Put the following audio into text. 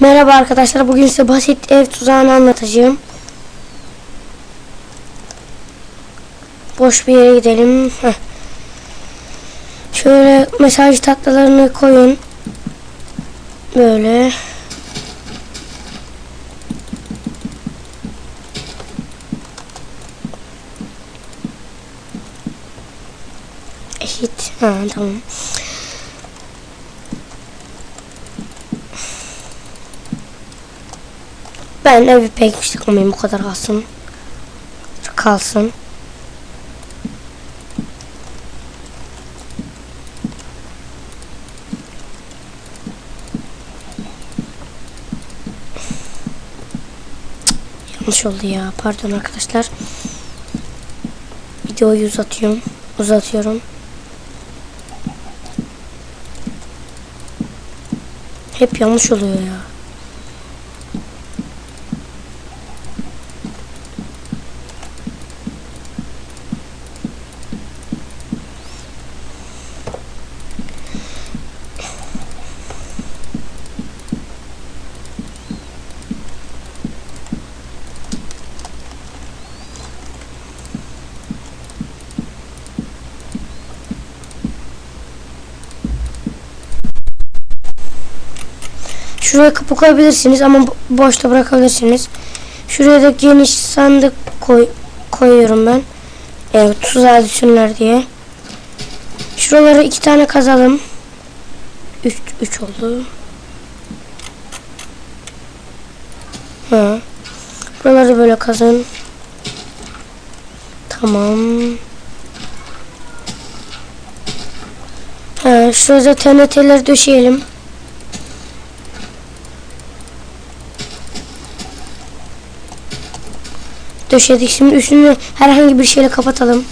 Merhaba arkadaşlar. Bugün size basit ev tuzağını anlatacağım. Boş bir yere gidelim. Heh. Şöyle mesaj tatlılarını koyun. Böyle. Eşit. Ha tamam. Ben evi pek sıkılmayayım bu kadar kalsın. Kalsın. Yanlış oldu ya. Pardon arkadaşlar. Videoyu uzatıyorum. Uzatıyorum. Hep yanlış oluyor ya. Şuraya kapı koyabilirsiniz ama bo- boşta bırakabilirsiniz. Şuraya da geniş sandık koy koyuyorum ben. Yani tuzağa düşsünler diye. Şuraları iki tane kazalım. Üç, üç oldu. Ha. Buraları böyle kazın. Tamam. Ha, şurada TNT'leri döşeyelim. Döşedik. Şimdi üstünü herhangi bir şeyle kapatalım.